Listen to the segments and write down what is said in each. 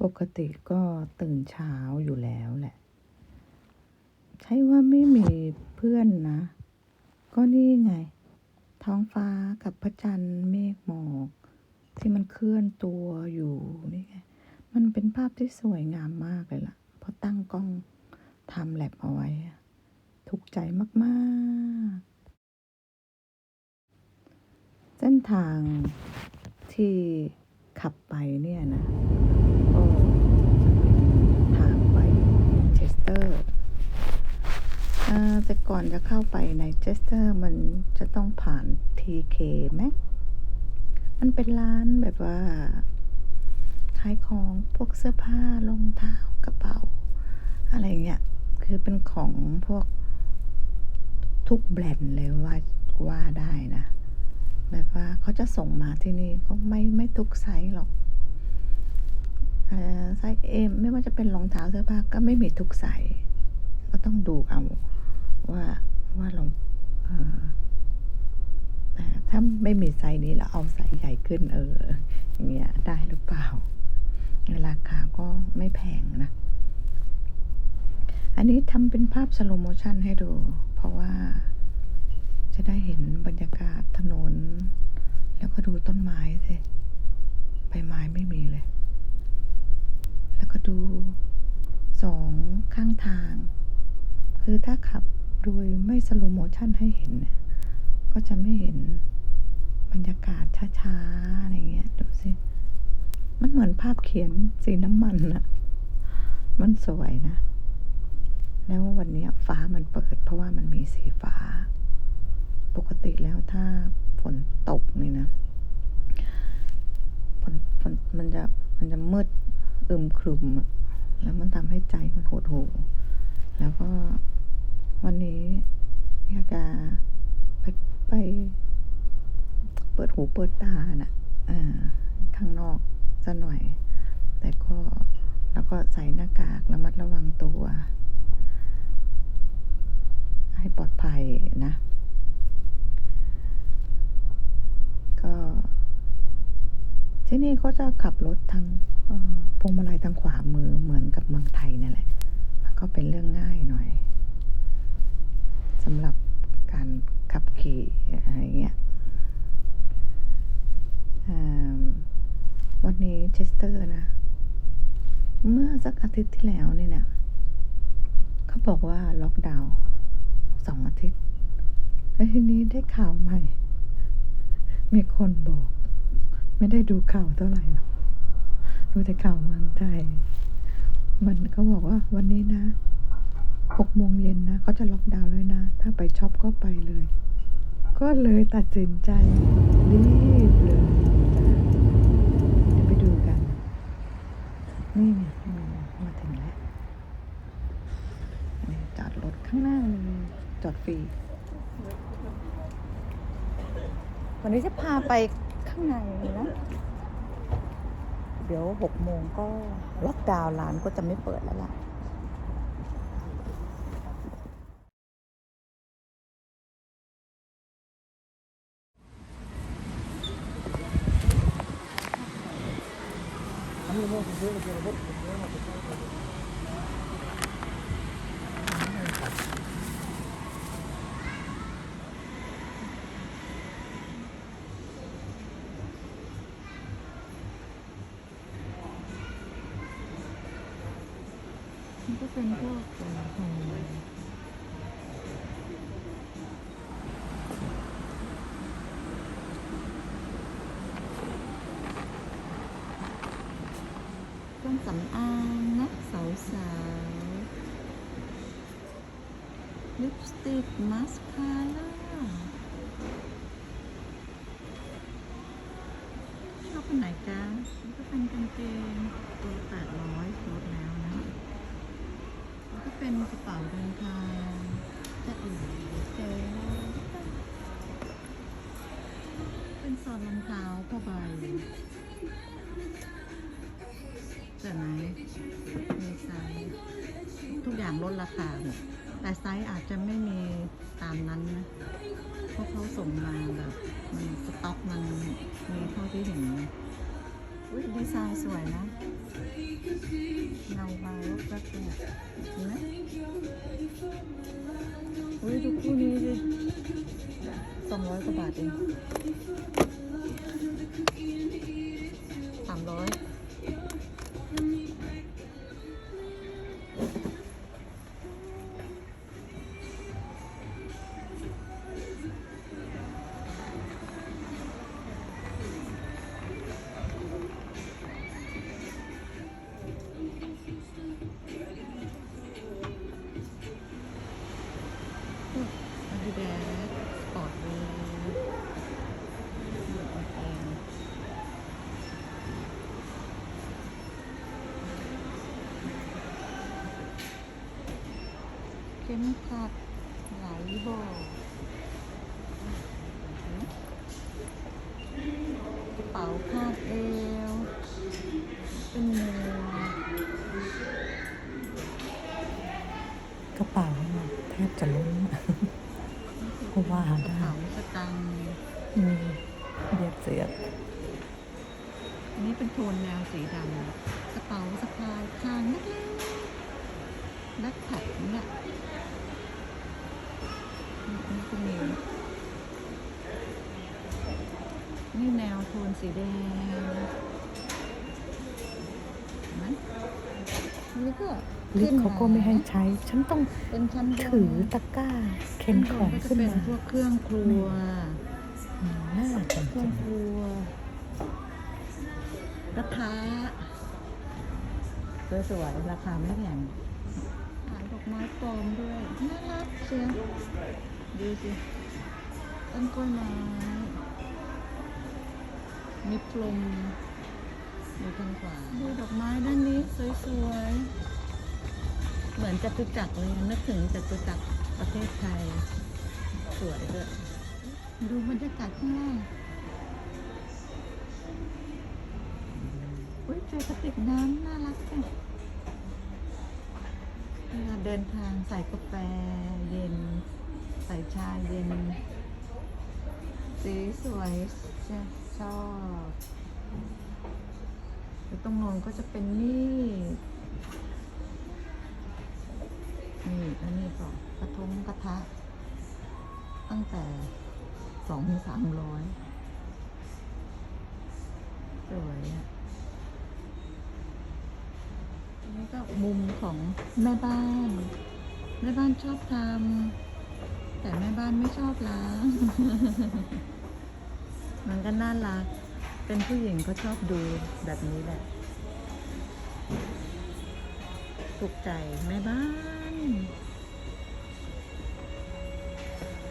ปกติก็ตื่นเช้าอยู่แล้วแหละ ใช่ว่าไม่มีเพื่อนนะ ก็นี่ไง ท้องฟ้ากับพระจันทร์เมฆหมอก ที่มันเคลื่อนตัวอยู่นี่ไง มันเป็นภาพที่สวยงามมากเลยล่ะเพราะตั้งกล้องทำแลบเอาไว้ถูกใจมากๆ เส้นทางที่ขับไปเนี่ยนะ ก็จะเป็นทางไปเชสเตอร์อ่าแต่ก่ อนจะเข้าไปในเชสเตอร์มันจะต้องผ่าน TK Max มันเป็นร้านแบบว่าขายของพวกเสื้อผ้ารองเท้ากระเป๋า อะไรเงี้ย คือเป็นของพวกทุกแบรนด์เลยว่าว่าได้นะ แบบว่าเขาจะส่งมาที่นี่ก็ไม่ไม่ทุกไซส์หรอกไซส์เอ็มไม่ว่าจะเป็นรองเท้าเสื้อผ้าก็ไม่มีทุกไซส์ก็ต้องดูเอา ว่าว่าลองเอ่อแต่ถ้าไม่มีไซส์นี้แล้วเอาไซส์ใหญ่ขึ้น เอออย่างเงี้ยได้หรือเปล่า ราคาก็ไม่แพงนะ อันนี้ทำเป็นภาพสโลโมชันให้ดู เพราะว่าจะได้เห็นบรรยากาศถนน แล้วก็ดูต้นไม้สิใบไม้ไม่มีเลย แล้วก็ดูสองข้างทาง คือถ้าขับ โดยไม่สโลโมชันให้เห็น ก็จะไม่เห็นบรรยากาศช้าๆ อะไรเงี้ย ดูสิ มันเหมือนภาพเขียนสีน้ำมันอะมันสวยนะ แล้ววันนี้ฟ้ามันเปิด เพราะว่ามันมีสีฟ้า ปกติแล้วถ้าฝนตกนี่นะฝนฝนมันจะมันจะมืดอึมครึมอะแล้วมันทำให้ใจมันหดหู่แล้วก็ วันนี้อยากจะไปไปเปิดหูเปิดตาน่ะอ่าข้างนอกซะหน่อย แต่ก็แล้วก็ใส่หน้ากากระมัดระวังตัว ให้ปลอดภัยนะ ก็ที่นี่ก็จะขับรถทางพวงมาลัยทางขวามือเหมือนกับเมืองไทยนั่นแหละ มันก็เป็นเรื่องง่ายหน่อย สำหรับการขับขี่อะไรเงี้ยวันนี้เชสเตอร์นะ เมื่อสักอาทิตย์ที่แล้วนี่นะเขาบอกว่าล็อกดาวน์สองอาทิตย์ แล้วทีนี้ได้ข่าวใหม่ มีคนบอก ไม่ได้ดูข่าวเท่าไหร่หรอกดูแต่ข่าวเมืองไทยมันเขาบอกว่าวันนี้นะ หกโมงเย็นนะเขาจะล็อกดาวน์เลยนะ ถ้าไปช็อปก็ไปเลย ก็เลยตัดสินใจรีบเลยจะเดี๋ยวไปดูกันนี่ไงนี่ไงมาถึงแล้วนี่จอดรถข้างหน้าเลย จอดฟรี วันนี้จะพาไปข้างในนะ เดี๋ยวหกโมงก็ล็อกดาวน์ร้านก็จะไม่เปิดแล้วล่ะ มันก็เป็นพวกของเค รื่องสำอางนะสาวสาวลิปสติกมาสคาร่าชอบคนไหนจ้ามันก็เป็นกางเกงตัวแปดร้อยลดแล้วนะแล้วก็เป็นกระเป๋าเดินทางจะอื่นเจอเป็นซอนรองเท้าผ้าใบ ลดราคา แต่ไซส์อาจจะไม่มีตามนั้นนะ เพราะเขาส่งมาแบบมันสต็อกมันมีเท่าที่เห็นอุ้ยดีไซน์สวยนะาๆมาแล้วก็เนี่ยเห็นไหมอุ้ยดูคู่นี้ดิสองร้อยกว่าบาทเอง ข็มขัดไหลบกกระเป๋าคาดเอว เป็นหมวกกระเป๋าแทบจะล้นเพราะว่ากระได้เป๋าสตังค์เบียดเสียดอันนี้เป็นโทนแนวสีดำกระเป๋าสะพายคางเล็กๆแบ็คแพ็คเนี่ยนี่นี่ก็มีนี่แนวโทน สีแดงเห็นไหมนี่ก็ลิฟต์เขาก็ไม่ให้ใช้ ฉันต้องเป็นชั้นบนถือตะกร้า เข็นของก็จะขึ้นเป็นมาพวกเครื่องครัวอืมน่าจเครื่ริองงครัวกระทะสวยๆราคาไม่แพงขายดอกไม้ปลอมด้วย น่ารักเชียวดูสิต้นกล้วยไม้ มีพรมอยู่ทางขวาดูดอกไม้ด้านนี้สวยๆ เหมือนจตุจักรเลยนึกถึงจตุจักรประเทศไทย สวยด้วยดูบรรยากาศข้างล่างอุ้ยเจอกระติกน้ำน่ารักจังเวลาเดินทางใส่กาแฟเย็น ใส่ชาเย็น สีสวยจะช อบแล้วตรงน้นก็จะเป็นนี่นี่อันนี้ก็กระทงกระทะ ตั้งแต่สองถึงสามร้อยสวยอะอันนี้ก็มุมของแม่บ้าน แม่บ้านชอบทำแต่แม่บ้านไม่ชอบล้าง มันก็น่ารัก เป็นผู้หญิงก็ชอบดูแบบนี้แหละถูกใจแม่บ้าน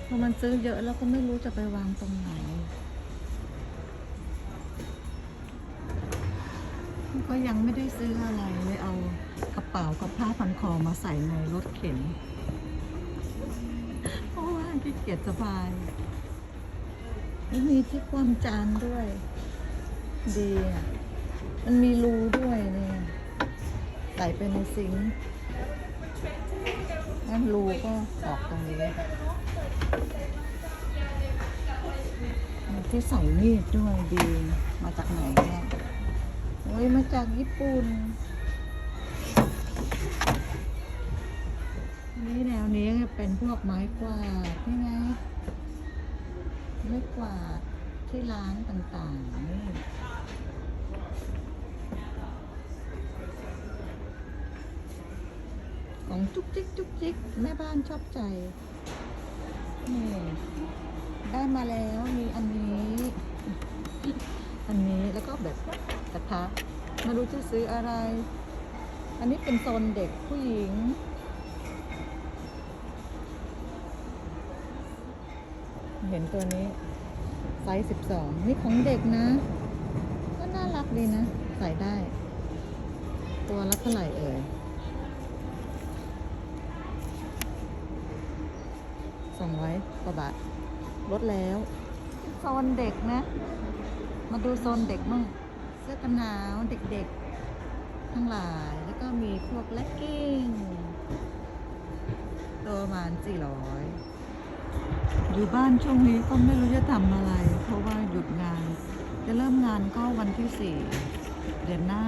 พอมันซื้อเยอะแล้วก็ไม่รู้จะไปวางตรงไหน ก็ยังไม่ได้ซื้ออะไรเลยเอากระเป๋ากับผ้าพันคอมาใส่ในรถเข็น เพราะว่าขี้เกียจสบาย มีที่ความจานด้วย ดีอะ มันมีรูด้วยเนี่ยใส่ไปในซิงค์งั้นรูก็ออกตรงนี้มีที่ใส่มีดด้วยดี มาจากไหนเนี่ยโอ้ยมาจากญี่ปุ่น นี่แนวนี้เป็นพวกไม้กวาดใช่ไหม ที่ร้านต่างๆนี่ของจุกจิกจุกจิกแม่บ้านชอบใจ นี่ ได้มาแล้วมีอันนี้ อันนี้แล้วก็แบบกระทะไม่รู้จะซื้ออะไร อันนี้เป็นโซนเด็กผู้หญิงเห็นตัวนี้ ไซส์สิบสองนี่ของเด็กนะ ก็น่ารักดีนะ ใส่ได้ ตัวละเท่าไหร่เอ่ยสองร้อยกว่าบาทลดแล้ว โซนเด็กนะ มาดูโซนเด็กมั่งเสื้อกันหนาวเด็กๆ ทั้งหลายแล้วก็มีพวกเลกกิ้งตัวประมาณ400 อยู่บ้านช่วงนี้ก็ไม่รู้จะทำอะไร เพราะว่าหยุดงาน จะเริ่มงานก็วันที่4เดือนหน้า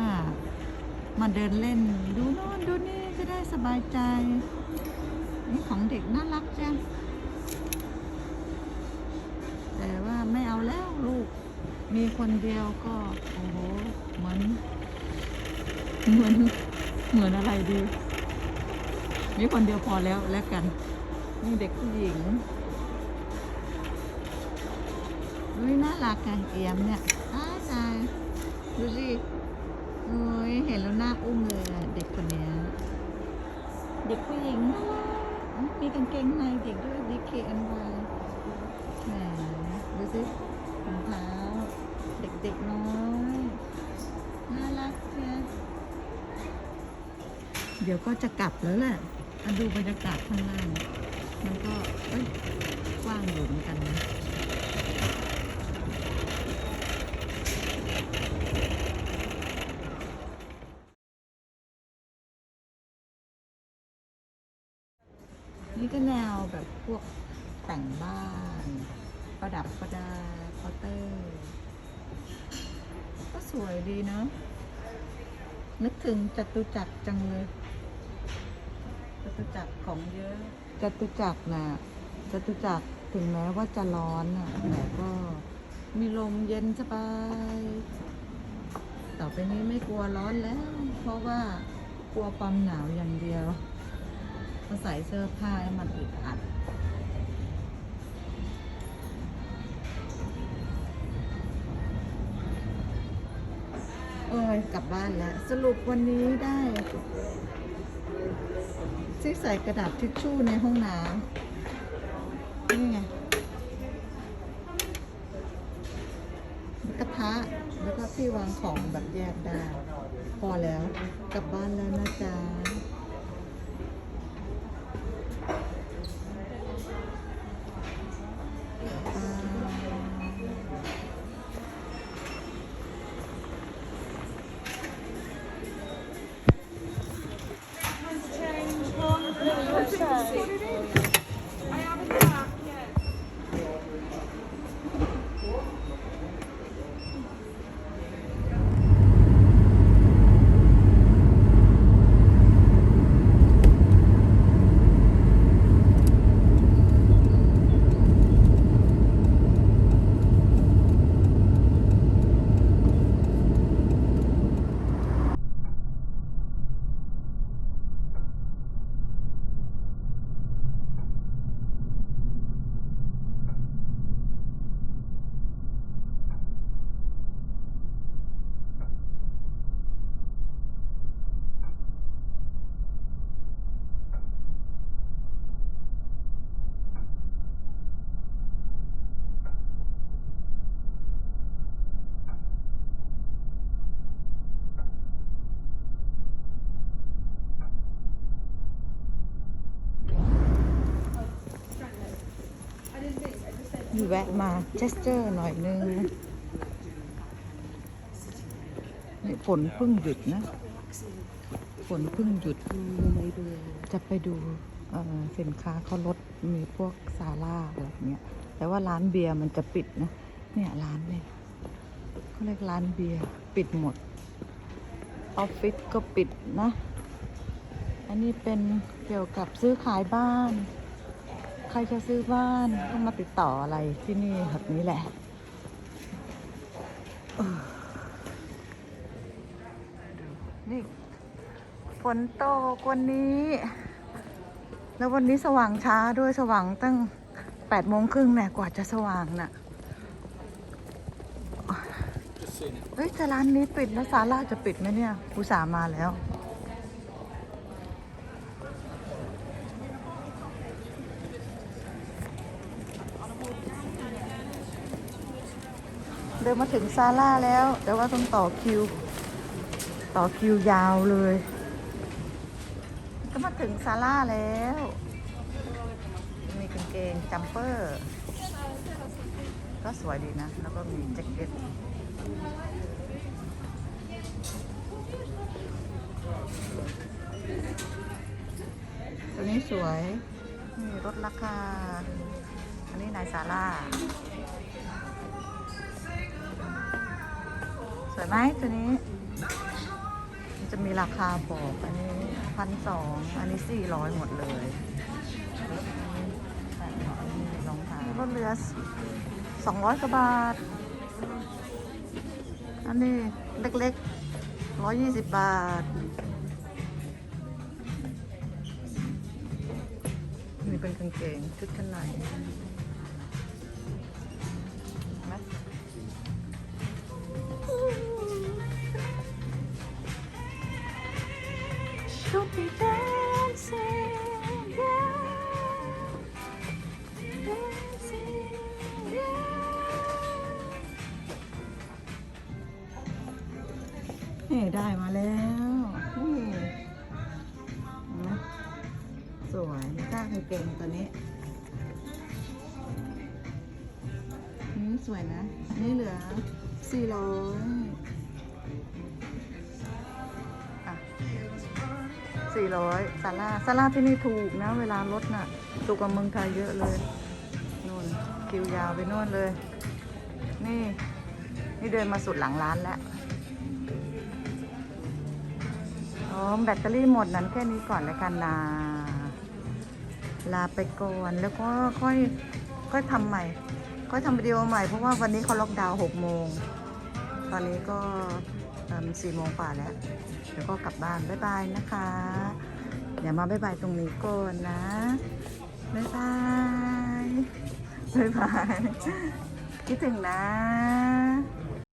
มาเดินเล่นดูโน่นดูนี่จะได้สบายใจ นี่ของเด็กน่ารักจังแต่ว่าไม่เอาแล้วลูก มีคนเดียวก็โอ้โหเหมือนเหมือนเหมือนอะไรดี มีคนเดียวพอแล้วแล้วกัน นี่เด็กผู้หญิง อุ้ยน่ารักอะเอียมเนี่ยตายตายดูสิโอ้ยเห็นแล้วน่าอุ้มเลยอะเด็กคนเนี้ยเด็กผู้หญิงน่ารักมีกางเกงในเด็กด้วย DKNY แหมดูสิรองเท้าเด็กๆน้อยน่ารักเชียเดี๋ยวก็จะกลับแล้วแหละมาดูบรรยากาศข้างล่างมันก็กว้างอยู่เหมือนกันนะ นี่ก็แนวแบบพวกแต่งบ้าน ประดับประดาเคาน์เตอร์ ก็สวยดีเนาะนึกถึงจตุจักรจังเลยจตุจักรของเยอะจตุจักรนะจตุจักรถึงแม้ว่าจะร้อนน่ะแต่ก็มีลมเย็นสบาย ต่อไปนี้ไม่กลัวร้อนแล้ว เพราะว่ากลัวความหนาวอย่างเดียว พอใส่เสื้อผ้าแล้วมันอึดอัดเอ้ยกลับบ้านแล้ว สรุปวันนี้ได้ที่ใส่กระดาษทิชชู่ในห้องน้ำนี่ไงกระทะแล้วก็ที่วางของแบบแยกได้ พอแล้วกลับบ้านแล้วนะจ๊ะ แวะมาเจสเจอร์หน่อยนึงนี่ฝนเพิ่งหยุดนะ ฝนเพิ่งหยุด จะไปดูเอ่อสินค้าเขาลดมีพวกซาร่าอะไรเนี้ย แต่ว่าร้านเบียร์มันจะปิดนะ เนี่ยร้านเนี่ยเขาเรียกร้านเบียร์ปิดหมด ออฟฟิศก็ปิดนะ อันนี้เป็นเกี่ยวกับซื้อขายบ้าน ใครจะซื้อบ้านต้องมาติดต่ออะไรที่นี่แบบนี้แหละนี่ฝนตกวันนี้ แล้ววันนี้สว่างช้าด้วยสว่างตั้งแปดโมงครึ่งเนี่ยกว่าจะสว่างน่ะเฮ้ยแต่ร้านนี้ปิดแล้วซาร่าจะปิดไหมเนี่ยอุตส่าห์มาแล้ว เดินมาถึงซาร่าแล้ว แต่ว่าต้องต่อคิว ต่อคิวยาวเลย ก็มาถึงซาร่าแล้ว มีกางเกงจัมเปอร์ ก็สวยดีนะ แล้วก็มีแจ็คเก็ตตัวนี้สวย นี่ลดราคา อันนี้นายซาร่า สวยไหมตัวนี้มันจะมีมีราคาบอกอันนี้พันสองอันนี้สี่ร้อยหมดเลยอันนี้รองเท้าลดเหลือสองร้อยกว่าบาท อันนี้เล็กๆร้อยยี่สิบบาทนี่เป็นกางเกงชุดชั้นใน be dancing, yeah. Dancing, yeah. นี่ได้มาแล้วนี่นไหมสวยค่ากางเกงตัวนี้นี่สวยนะนนี้เหลือสี่ร้อย สี่ร้อยซาร่าซาร่าที่นี่ถูกนะ เวลารถน่ะ ถูกกว่าเมืองไทยเยอะเลยนู่นคิวยาวไปนู่นเลย นี่ นี่เดินมาสุดหลังร้านแล้วอ๋อแบตเตอรี่หมดนั้นแค่นี้ก่อนแล้วกันนะลาไปก่อนแล้วก็ค่อยค่อยทำใหม่ ค่อยทำวิดีโอใหม่เพราะว่าวันนี้เขาล็อกดาวน์หกโมง ตอนนี้ก็ สี่โมงกว่าแล้วเดี๋ยวก็กลับบ้านบ๊ายบายนะคะเดี๋ยวมาบ๊ายบายตรงนี้ก่อนนะบ๊ายบายบ๊ายบายคิดถึงนะ